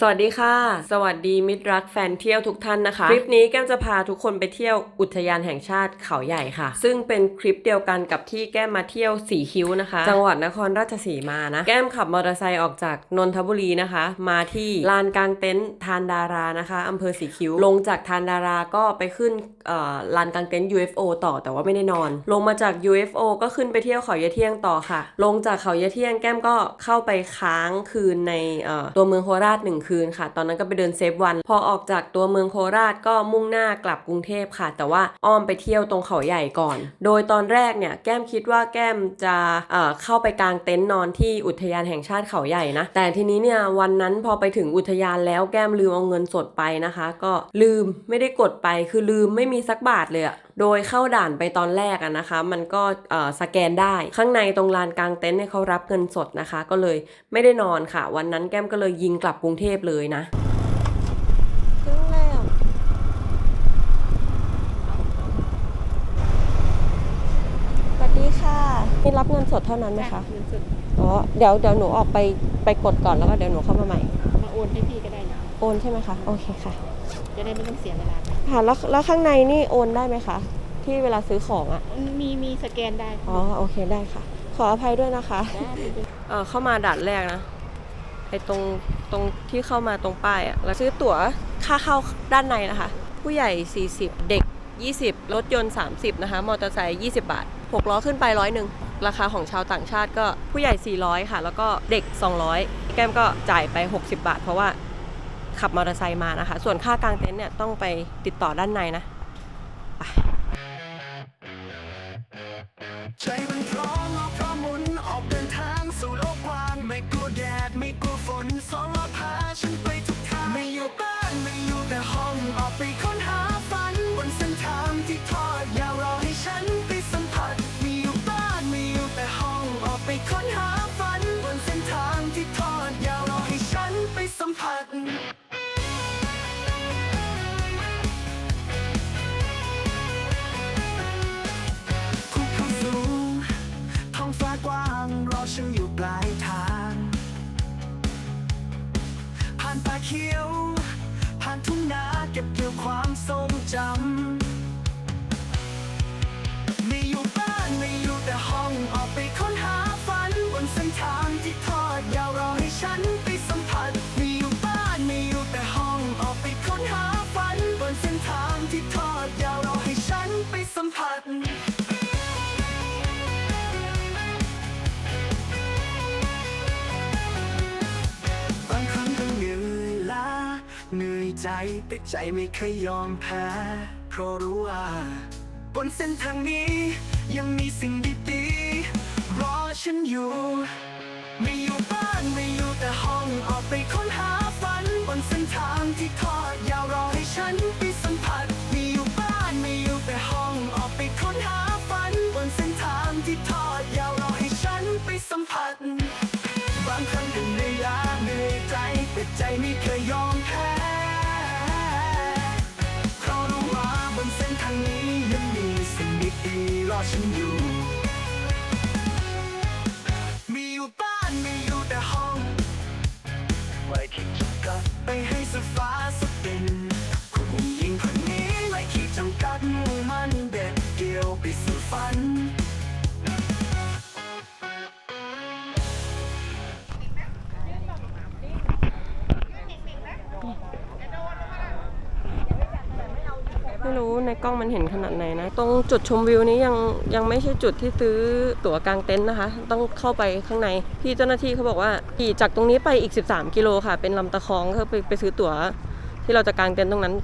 สวัสดีค่ะ สวัสดีมิตรรักแฟนเที่ยวทุกท่านนะคะ คลิปนี้แก้มจะพาทุกคนไปเที่ยวอุทยานแห่งชาติเขาใหญ่ค่ะ ซึ่งเป็นคลิปเดียวกันกับที่แก้มมาเที่ยวสีคิ้วนะคะ จังหวัดนครราชสีมานะ แก้มขับมอเตอร์ไซค์ออกจากนนทบุรีนะคะ มาที่ลานกลางเต็นท์ทานดารานะคะอำเภอสีคิ้ว ลงจากทานดาราก็ไปขึ้นเอ่อลานกลางเต็นท์ UFO ต่อแต่ว่าไม่ได้นอน ลงมาจาก UFO ก็ขึ้นไปเที่ยวเขายะเที่ยงต่อค่ะ ลงจากเขายะเที่ยงแก้มก็เข้าไปค้างคืนในเอ่อตัวเมืองโคราชหนึ่งคืนค่ะ ตอนนั้นก็ไปเดินเซฟวัน พอออกจากตัวเมืองโคราชก็มุ่งหน้ากลับกรุงเทพค่ะ แต่ว่าอ้อมไปเที่ยวตรงเขาใหญ่ก่อน โดยตอนแรกเนี่ยแก้มคิดว่าแก้มจะเอ่อเข้าไปกางเต็นท์นอนที่อุทยานแห่งชาติเขาใหญ่นะ แต่ทีนี้เนี่ยวันนั้นพอไปถึงอุทยานแล้วแก้มลืมเอาเงินสดไปนะคะ ก็ลืมไม่ได้กดไปคือลืมไม่มีสักบาทเลยอะ โดยเข้าด่านไปตอนแรกอะนะคะ มันก็เอ่อสแกนได้ ข้างในตรงลานกลางเต็นท์เนี่ยเขารับเงินสดนะคะ ก็เลยไม่ได้นอนค่ะ วันนั้นแก้มก็เลยยิงกลับกรุงเทพเลยนะถึงแล้วสวัสดีค่ะนี่รับเงินสดเท่านั้นไหมคะเงินสดอ๋อ เดี๋ยวเดี๋ยวหนูออกไปไปกดก่อนแล้วก็เดี๋ยวหนูเข้ามาใหม่ มาโอนให้พี่ก็ได้นะ โอนใช่ไหมคะ โอเคค่ะ จะได้ไม่ต้องเสียเวลา ค่ะแล้วแล้วข้างในนี่โอนได้ไหมคะ ที่เวลาซื้อของอะ่ะ มีมีสแกนได้อ๋อโอเคได้ค่ะ ขออภัยด้วยนะคะได้ไม่เป็นเออเข้ามาด่านแรกนะไอตรงตรงที่เข้ามาตรงป้ายอะแล้วซื้อตั๋วค่าเข้าด้านในนะคะ ผู้ใหญ่ 40 เด็ก 20 รถยนต์ 30 นะคะ มอเตอร์ไซค์20 บาท 6 ล้อขึ้นไปร้อยหนึ่งราคาของชาวต่างชาติก็ผู้ใหญ่ 400 ค่ะ แล้วก็เด็ก 200 แก้มก็จ่ายไป 60 บาท เพราะว่า ขับมอเตอร์ไซค์มานะคะ ส่วนค่ากลางเต็นท์เนี่ยต้องไปติดต่อด้านในนะ ใจแต่ใจไม่เคยยอมแพ้ เพราะรู้ว่า บนเส้นทางนี้ยังมีสิ่งดีๆรอฉันอยู่ ไม่อยู่บ้านไม่อยู่แต่ห้องออกไปค้นหาฝัน บนเส้นทางที่ทอดยาวรอให้ฉันไปสัมผัสไม่อยู่บ้านไม่อยู่แต่ห้องออกไปค้นหาฝัน บนเส้นทางที่ทอดยาวรอให้ฉันไปสัมผัสบางครั้งก็เหนื่อยาเหนื่อยใจแต่ใจไม่เคยยอมแพ้ อฉันอยู่ มีอยู่บ้านมีอยู่แต่ห้องไว้คิดจำกัดไปให้สุดฟ้าสุดดินคุณผู้หญิงคนนี้ไม่คิดจำกัดมุ่งมั่นเด็ดเดียวไปสู่ฝัน ไม่รู้ในกล้องมันเห็นขนาดไหนนะ ตรงจุดชมวิวนี้ยังยังไม่ใช่จุดที่ซื้อตั๋วกลางเต็นท์นะคะ ต้องเข้าไปข้างในพี่เจ้าหน้าที่เขาบอกว่าขี่จากตรงนี้ไปอีก 13 กิโลค่ะ เป็นลำตะคองเขาไปไปซื้อตั๋วที่เราจะกางเต็นท์ตรงนั้น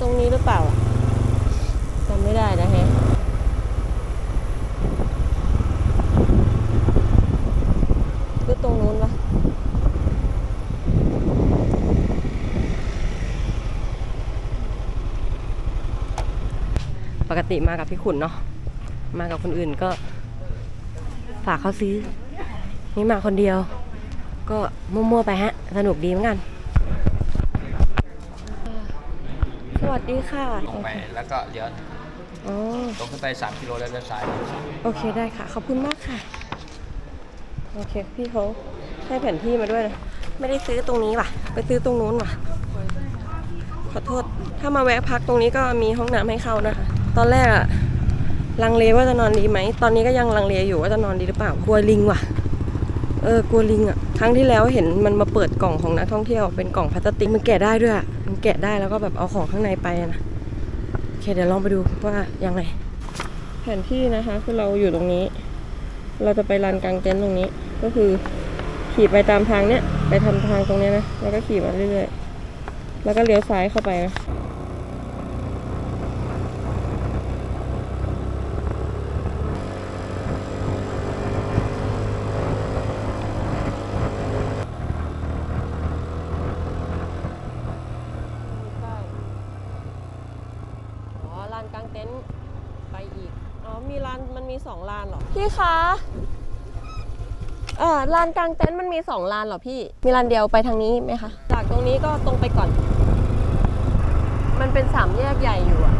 ตรงนี้หรือเปล่าจำไม่ได้นะฮะก็ตรงนู้นปะปกติมากับพี่ขุนเนาะมากับคนอื่นก็ฝากเขาซื้อ นี่มาคนเดียว ก็มั่วๆไปฮะ สนุกดีเหมือนกัน ดีค่ะลงไปแล้วก็เลี้ยวอ๋อลงขึ้นไป 3 กิโลแล้วเลี้ยวซ้ายเลี้ยวซ้ายโอเคได้ค่ะ ขอบคุณมากค่ะ โอเค พี่เขาให้แผนที่มาด้วยนะไม่ได้ซื้อตรงนี้ว่ะ ไปซื้อตรงนู้นว่ะ ขอโทษ ถ้ามาแวะพักตรงนี้ก็มีห้องน้ำให้เข้านะคะตอนแรกอะลังเลว่าจะนอนดีไหม ตอนนี้ก็ยังลังเลอยู่ว่าจะนอนดีหรือเปล่ากลัวลิงว่ะ เออกลัวลิงอะครั้งที่แล้วเห็นมันมาเปิดกล่องของนักท่องเที่ยวเป็นกล่องพลาสติกมันแกะได้ด้วยอะมันแกะได้แล้วก็แบบเอาของข้างในไปนะโอเคเดี๋ยวลองไปดูว่ายังไงแผนที่นะคะคือเราอยู่ตรงนี้ เราจะไปลานกลางเต็นท์ตรงนี้ ก็คือขี่ไปตามทางเนี้ยไปทำทางตรงเนี้ยนะแล้วก็ขี่มาเรื่อยๆแล้วก็เลี้ยวซ้ายเข้าไปนะอ๋อลานกลางเต็นท์ไปอีก อ๋อ มีลาน มันมีสองลานเหรอ พี่คะ เออ ลานกลางเต็นท์มันมีสองลานเหรอพี่ มีลานเดียวไปทางนี้ไหมคะ จากตรงนี้ก็ตรงไปก่อน มันเป็นสามแยกใหญ่อยู่อะ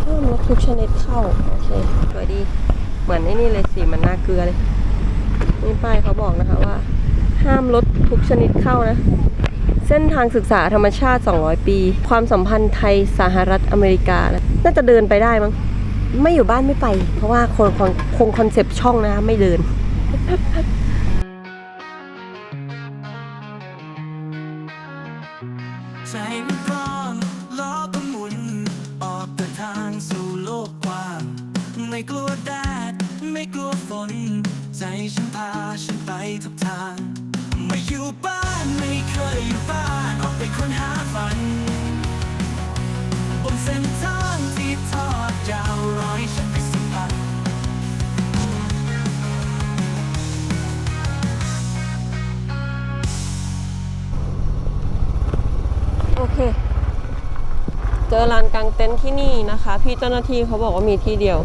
เพิ่มรถทุกชนิดเข้า โอเคสวยดี เหมือนไอ้นี่เลยสีมันน่าเกลือเลย นี่ป้ายเขาบอกนะคะว่า ห้ามรถทุกชนิดเข้านะ เส้นทางศึกษาธรรมชาติ 200 ปี ความสัมพันธ์ไทยสหรัฐอเมริกานะน่าจะเดินไปได้มั้ง ไม่อยู่บ้านไม่ไป เพราะว่าคนคงคงคอนเซปต์ช่องนะไม่เดินใจมันร้อนล้อก็หมุน ออกเดินทางสู่โลกกว้าง ไม่กลัวแดด ไม่กลัวฝน ใจฉันพาฉันไปทุกทาง ม่อยู่บ้านไม่เคยอยู่บ้านออกไปค้นหาฝันบนเส้นทางที่ทอดยาวรอยฉันไปสัมผัสโอเค เจอลานกลางเต็นท์ที่นี่นะคะ พี่เจ้าหน้าที่เขาบอกว่ามีที่เดียว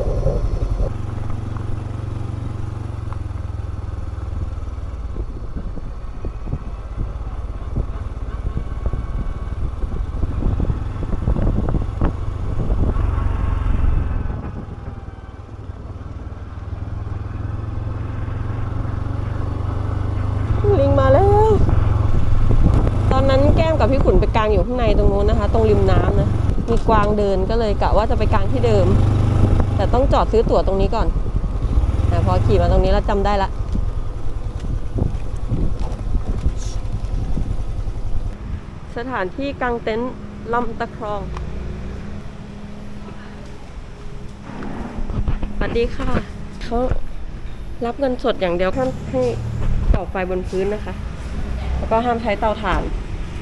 ลิงมาแล้ว ตอนนั้นแก้มกับพี่ขุนไปกลางอยู่ข้างในตรงนู้นนะคะ ตรงริมน้ำนะ มี กวางเดินก็เลยกะว่าจะไปกลางที่เดิม แต่ต้องจอดซื้อตั๋วตรงนี้ก่อนแต่พอขี่มาตรงนี้แล้วจำได้ละสถานที่กางเต็นท์ลำตะครอง สวัสดีค่ะ เขารับเงินสดอย่างเดียวท่านให้ต่อไฟบนพื้นนะคะ แล้วก็ห้ามใช้เตาถ่าน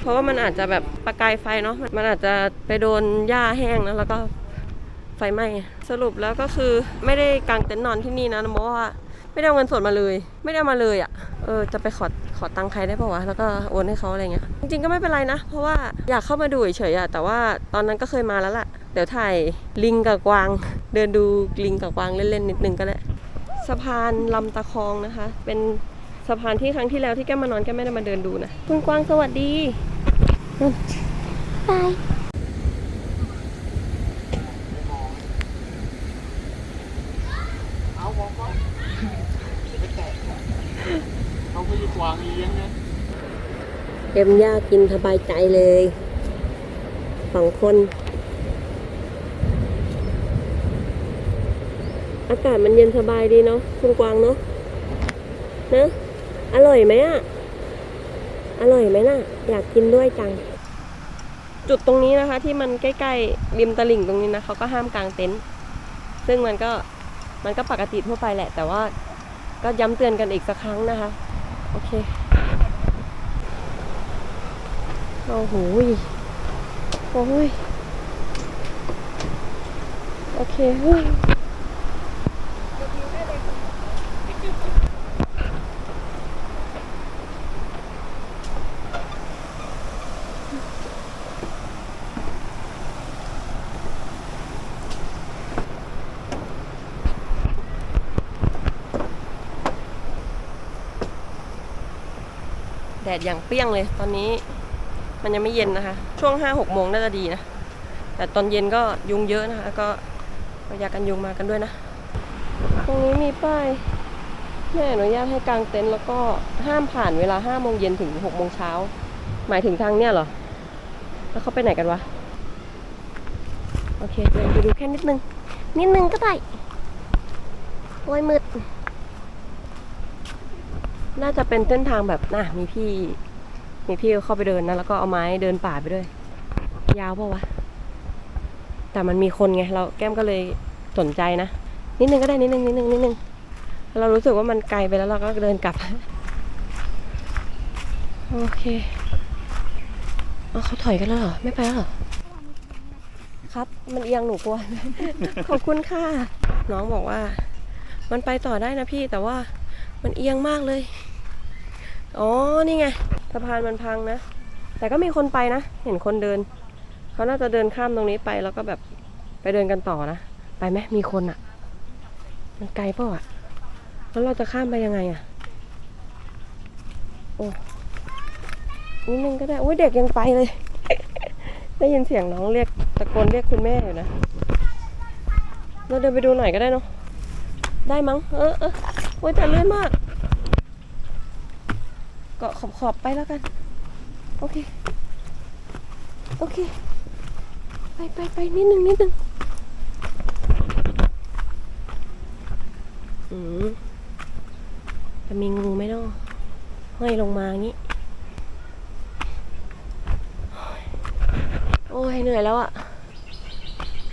เพราะว่ามันอาจจะแบบประกายไฟเนาะมันอาจจะไปโดนหญ้าแห้งนะแล้วก็ไฟไหม้สรุปแล้วก็คือไม่ได้กางเต็นท์นอนที่นี่นะเพราะว่าไม่ได้เอาเงินสดมาเลย ไม่ได้เอามาเลยอะ่ะเออจะไปขอขอตังค์ใครได้ป่าวะแล้วก็โอนให้เขาอะไรเงี้ยจริงๆก็ไม่เป็นไรนะ เพราะว่าอยากเข้ามาดูเฉยๆอะแต่ว่าตอนนั้นก็เคยมาแล้วล่ะ เดี๋ยวถ่ายลิงกับกวาง เดินดูลิงกับกวางเล่นๆนิดนึงก็ได้สะพานลำตะคองนะคะ เป็น สะพานที่ครั้งที่แล้วที่แก้มมานอนแก้มไม่ได้มาเดินดูนะ คุณกวางสวัสดีบายเขาไม่ได้กวางเลี้ยงนะเอ็มย่ากินสบายใจเลยสองคน อากาศมันเย็นสบายดีเนาะคุณกวางเนาะเนอะ อร่อยไหมอะอร่อยไหมน่ะ อยากกินด้วยจัง จุดตรงนี้นะคะ ที่มันใกล้ๆริมตลิ่งตรงนี้นะเขาก็ห้ามกางเต็นท์ซึ่งมันก็มันก็ปกติทั่วไปแหละ แต่ว่าก็ย้ำเตือนกันอีกสักครั้งนะคะ โอเคโอ้โหโอ้ยโอเคเฮ้ย ดดอย่างเปรี้ยงเลย ตอนนี้มันยังไม่เย็นนะคะ ช่วงห้าหกโมงน่าจะดีนะ แต่ตอนเย็นก็ยุงเยอะนะคะ ก็เอายากันยุงมากันด้วยนะ ตรงนี้มีป้ายไม่อนุญาตให้กางเต็นท์แล้วก็ห้ามผ่านเวลาห้าโมงเย็นถึงหกโมงเช้า หมายถึงทางเนี่ยเหรอ แล้วเขาไปไหนกันวะ โอเคเดินไปดูแค่นิดนึง นิดนึงก็ได้โอ้ยมืด น่าจะเป็นเส้นทางแบบน่ะมีพี่ มีพี่เข้าไปเดินนะแล้วก็เอาไม้เดินป่าไปด้วย ยาวป่าวะ แต่มันมีคนไงเราแก้มก็เลยสนใจนะ นิดนึงก็ได้นิดนึงนิดนึงนิดนึงเรารู้สึกว่ามันไกลไปแล้วเราก็เดินกลับ โอเคเอาเขาถอยกันแล้วเหรอ ไม่ไปแล้วเหรอ ครับ มันเอียงหนูกลัว ขอบคุณค่ะ น้องบอกว่า มันไปต่อได้นะพี่แต่ว่ามันเอียงมากเลย อ๋อ นี่ไงสะพานมันพังนะ แต่ก็มีคนไปนะ เห็นคนเดิน เขาน่าจะเดินข้ามตรงนี้ไปแล้วก็แบบไปเดินกันต่อนะ ไปไหมมีคนอะ่ะมันไกลเปล่าอะ่ะแล้วเราจะข้ามไปยังไงอะ่ะโอ้นิดนึงก็ได้ โอ้ยเด็กยังไปเลย ได้ยินเสียงน้องเรียกตะโกนเรียกคุณแม่อยู่นะ เราเดินไปดูหน่อยก็ได้เนาะ ได้มั้ง เออเออโอ้ยแต่เลื่อนมาก เกาะขอบขอบไปแล้วกัน โอเค โอเค ไปไปไปนิดนึงนิดนึงอืมจะมีงูไหมเนาะห้อยลงมางี้ โอ้ยเหนื่อยแล้วอะ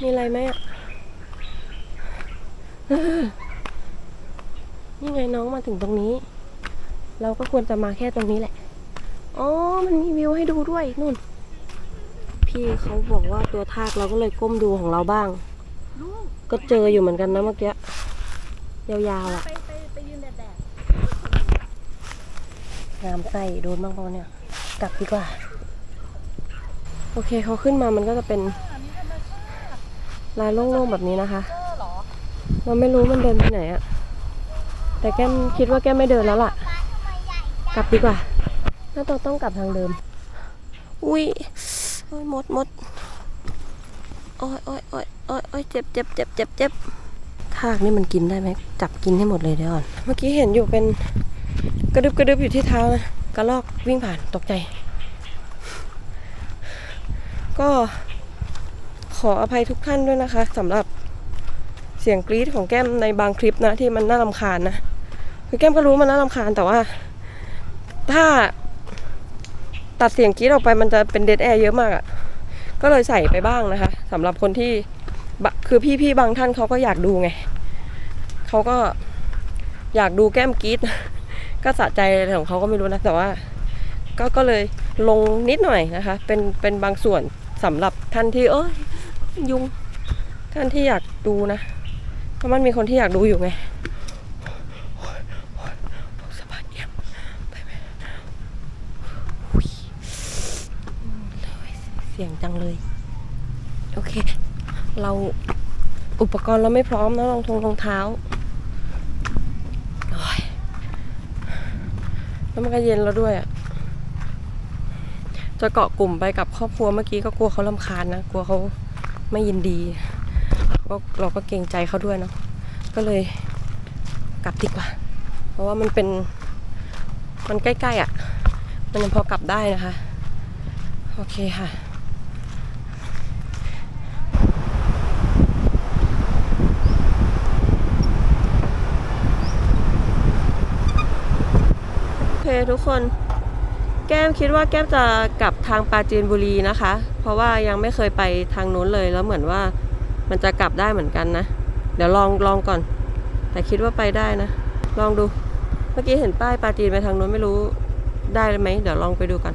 มีอะไรไหมอะนี่ไงน้องมาถึงตรงนี้ เราก็ควรจะมาแค่ตรงนี้แหละ อ๋อ มันมีวิวให้ดูด้วยนู่น พี่เขาบอกว่าตัวทากเราก็เลยก้มดูของเราบ้าง ก็เจออยู่เหมือนกันนะเมื่อกี้ ยาวๆอะไปไปไปยืนแดดงามไส้โดนบ้างเปล่าเนี่ย กลับดีกว่า โอเคเขาขึ้นมามันก็จะเป็นลายโล่งๆแบบนี้นะคะ เราไม่รู้มันเดินไปไหนอะแต่แก้มคิดว่าแก้มไม่เดินแล้วล่ะ กลับดีกว่าน่าจะต้องกลับทางเดิม อุ้ยโอ้ยหมดหมดโอ้ยโอ้ยโอ้ยโอ้ยโอ้ยเจ็บเจ็บเจ็บเจ็บเจ็บทากนี่มันกินได้ไหมจับกินให้หมดเลยเดี๋ยวก่อน เมื่อกี้เห็นอยู่เป็นกระดึบกระดึบอยู่ที่เท้านะกระลอกวิ่งผ่านตกใจ ก็ขออภัยทุกท่านด้วยนะคะสำหรับเสียงกรี๊ดของแก้มในบางคลิปนะที่มันน่ารำคาญนะ คือแก้มก็รู้มันน่ารำคาญแต่ว่า ถ้า ตัดเสียงกรี๊ดออกไปมันจะเป็นเดดแอร์เยอะมากอะ่ะ ก็เลยใส่ไปบ้างนะคะสำหรับคนที่คือพี่ๆบางท่านเขาก็อยากดูไงเขาก็อยากดูแก้มกรี๊ดก็สะใจอะไรของเขาก็ไม่รู้นะแต่ว่า ก็ก็เลยลงนิดหน่อยนะคะ เป็นเป็นบางส่วนสำหรับท่านที่เอ้ยยุงท่านที่อยากดูนะเพราะมันมีคนที่อยากดูอยู่ไงสะพานเอี่ยมไปไหมอุ๊ยเสียงจังเลย โอเค เราอุปกรณ์เราไม่พร้อมนะรองทงรองเท้าโอ้ยแล้วมันก็เย็นแล้วด้วยอะจะเกาะกลุ่มไปกับครอบครัวเมื่อกี้ก็กลัวเขาลำคาญนะ กลัวเขาไม่ยินดีก็เราก็เกรงใจเขาด้วยเนาะก็เลยกลับดีกว่า เพราะว่ามันเป็นมันใกล้ๆอะ่ะ มันยังพอกลับได้นะคะ โอเคค่ะ โอเค ทุกคน แก้มคิดว่าแก้มจะกลับทางปราจีนบุรีนะคะ เพราะว่ายังไม่เคยไปทางนู้นเลยแล้วเหมือนว่ามันจะกลับได้เหมือนกันนะ เดี๋ยวลองลองก่อน แต่คิดว่าไปได้นะ ลองดู เมื่อกี้เห็นป้ายปราจีนไปทางนู้นไม่รู้ได้ไหมเดี๋ยวลองไปดูกัน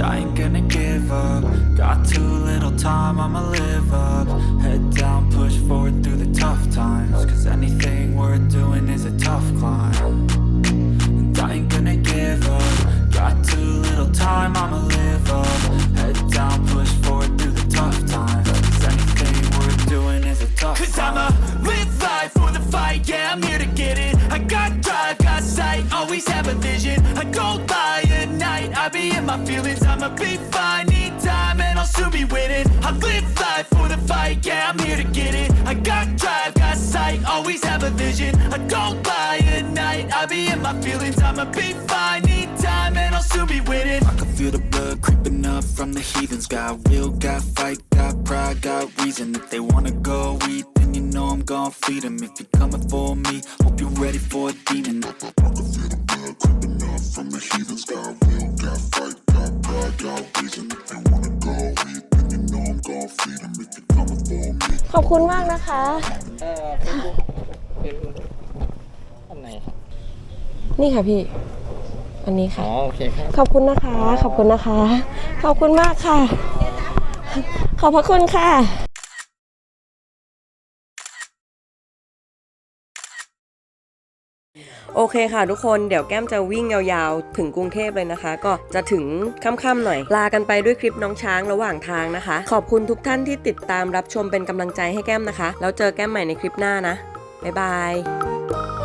I ain't gonna give up. Got too little time, I'ma live up. Head down, push forward through the tough times. Cause anything worth doing is a tough climb. And I ain't gonna give up. Got too little time, I'ma live up. Head down, push forward through the tough times. Cause anything worth doing is a tough Cause climb. I'ma live life for the fight, yeah, I'm here to get it. I got drive, got sight, always have a vision. I go by at night, I be in my feelings. I'ma be fine, need time, and I'll soon be winning. I live life for the fight, yeah, I'm here to get it. I got drive, got sight, always have a vision. I go by at night, I be in my feelings. I'ma be fine, need time, and I'll soon be winning. I can feel the blood creeping up from the heathens. Got will, got fight, got pride, got reason. If they wanna go eat, then you know I'm gon' feed 'em. If you're coming for me, hope you're ready for a demon. I can feel the blood creeping up from the heathens. ขอบคุณมากนะคะ เออเป็นเป็นอันไหนครับนี่ค่ะพี่ อันนี้อ๋ค่ะอโอเคครับ ขอบคุณนะคะ ขอบคุณนะคะ ขอบคุณมากค่ะ ขอบพระคุณค่ะ โอเคค่ะทุกคนเดี๋ยวแก้มจะวิ่งยาวๆ ถึงกรุงเทพเลยนะคะ ก็จะถึงค่ำๆหน่อย ลากันไปด้วยคลิปน้องช้างระหว่างทางนะคะ ขอบคุณทุกท่านที่ติดตามรับชมเป็นกำลังใจให้แก้มนะคะ แล้วเจอแก้มใหม่ในคลิปหน้านะบ๊ายบาย